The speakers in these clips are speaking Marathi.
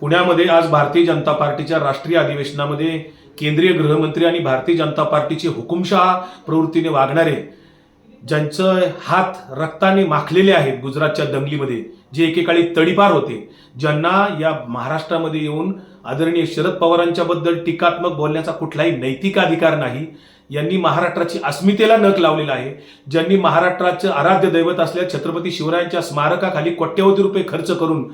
पुण्यामध्ये आज भारतीय जनता पार्टीच्या राष्ट्रीय अधिवेशनामध्ये केंद्रीय गृहमंत्री आणि भारतीय जनता पार्टीचे हुकुमशहा प्रवृत्तीने वागणारे ज्यांचं हात रक्ताने माखलेले आहेत गुजरातच्या दंगलीमध्ये जे एकेकाळी तडीपार होते ज्यांना या महाराष्ट्रामध्ये येऊन आदरणीय शरद पवारांच्याबद्दल टीकात्मक बोलण्याचा कुठलाही नैतिक अधिकार नाही यांनी महाराष्ट्राची अस्मितेला नख लावलेला आहे. ज्यांनी महाराष्ट्राचं आराध्य दैवत असलेल्या छत्रपती शिवरायांच्या स्मारकाखाली कोट्यवधी रुपये खर्च करून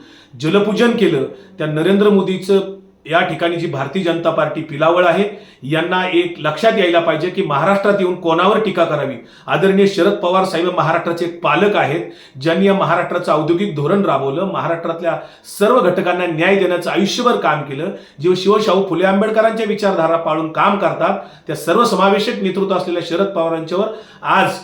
जलपूजन केलं त्या नरेंद्र मोदीचं या ठिकाणी जी भारतीय जनता पार्टी पिलावळ आहे यांना एक लक्षात यायला पाहिजे की महाराष्ट्रात येऊन कोणावर टीका करावी? आदरणीय शरद पवार साहेब महाराष्ट्राचे एक पालक आहेत ज्यांनी या महाराष्ट्राचं औद्योगिक धोरण राबवलं महाराष्ट्रातल्या सर्व घटकांना न्याय देण्याचं आयुष्यभर काम केलं जे शिवशाहू फुले आंबेडकरांच्या विचारधारा पाळून काम करतात त्या सर्व समावेशक नेतृत्व असलेल्या शरद पवारांच्यावर आज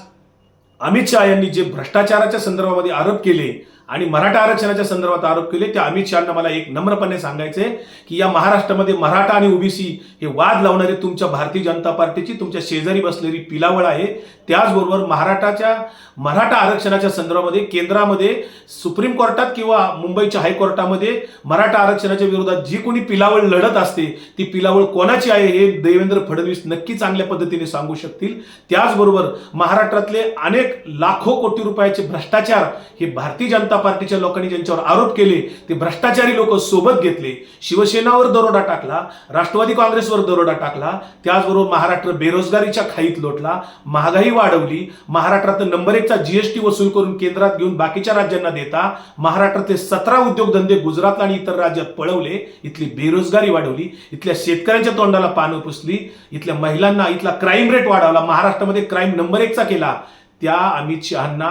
अमित शहा यांनी जे भ्रष्टाचाराच्या संदर्भामध्ये आरोप केले आणि मराठा आरक्षणाच्या संदर्भात आरोप केले त्या अमित शहाना मला एक नम्रपणे सांगायचे की या महाराष्ट्रामध्ये मराठा आणि ओबीसी हे वाद लावणारे तुमच्या भारतीय जनता पार्टीची तुमच्या शेजारी बसलेली पिलावळ आहे. त्याचबरोबर महाराष्ट्राच्या मराठा आरक्षणाच्या संदर्भामध्ये केंद्रामध्ये सुप्रीम कोर्टात किंवा मुंबईच्या हायकोर्टामध्ये मराठा आरक्षणाच्या विरोधात जी कोणी पिलावळ लढत असते ती पिलावळ कोणाची आहे हे देवेंद्र फडणवीस नक्की चांगल्या पद्धतीने सांगू शकतील. त्याचबरोबर महाराष्ट्रातले अनेक लाखो कोटी रुपयाचे भ्रष्टाचार हे भारतीय जनता जनता पार्टीच्या लोकांनी ज्यांच्यावर आरोप केले ते भ्रष्टाचारी लोक सोबत घेतले. शिवसेनावर दरोडा टाकला राष्ट्रवादी काँग्रेसवर दरोडा टाकला त्याचबरोबर महाराष्ट्र बेरोजगारीच्या खाईत लोटला महागाई वाढवली महाराष्ट्रात नंबर एकचा जीएसटी वसूल करून केंद्रात घेऊन बाकीच्या राज्यांना देता महाराष्ट्रातले सतरा उद्योगधंदे गुजरात आणि इतर राज्यात पळवले इथली बेरोजगारी वाढवली इथल्या शेतकऱ्यांच्या तोंडाला पानं पुसली इथल्या महिलांना इथला क्राईम रेट वाढवला महाराष्ट्रामध्ये क्राईम नंबर एकचा केला. त्या अमित शहांना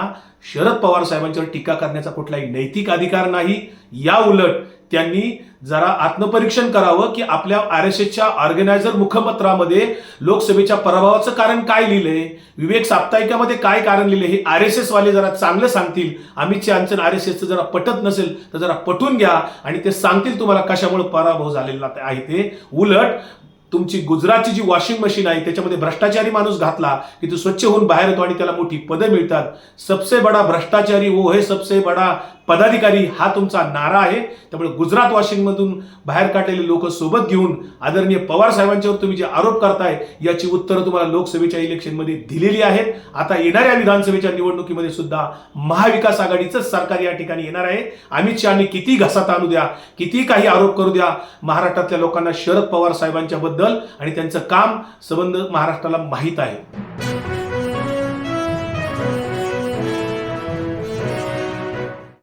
शरद पवार साहेबांच्यावर टीका करण्याचा कुठलाही नैतिक अधिकार नाही. या उलट त्यांनी जरा आत्मपरीक्षण करावं की आपल्या आर एस एसच्या ऑर्गनायझर मुखपत्रामध्ये लोकसभेच्या पराभवाचं कारण काय लिहिलंय? विवेक साप्ताहिकामध्ये काय कारण लिहिले हे आर एस एसवाले जरा चांगलं सांगतील. अमित शहाचं आर एस एसचं जरा पटत नसेल तर जरा पटून घ्या आणि ते सांगतील तुम्हाला कशामुळे पराभव झालेला आहे ते. उलट तुमची गुजरातची जी वॉशिंग मशीन आहे त्याच्यामध्ये भ्रष्टाचारी माणूस घातला की तो स्वच्छ होऊन बाहेर येतो आणि त्याला मोठी पदं मिळतात. सबसे बडा भ्रष्टाचारी वो हे सबसे बडा पदाधिकारी हा तुमचा नारा आहे. त्यामुळे गुजरात वाशिंगमधून बाहेर काढलेले लोक सोबत घेऊन आदरणीय पवार साहेबांच्यावर तुम्ही जे आरोप करताय याची उत्तरं तुम्हाला लोकसभेच्या इलेक्शनमध्ये दिलेली आहेत. आता येणाऱ्या विधानसभेच्या निवडणुकीमध्ये सुद्धा महाविकास आघाडीचंच सरकार या ठिकाणी येणार आहे. अमित शहानी किती घसात आणू द्या किती काही आरोप करू द्या महाराष्ट्रातल्या लोकांना शरद पवार साहेबांच्या बद्दल आणि त्यांचं काम संबंध महाराष्ट्राला माहीत आहे.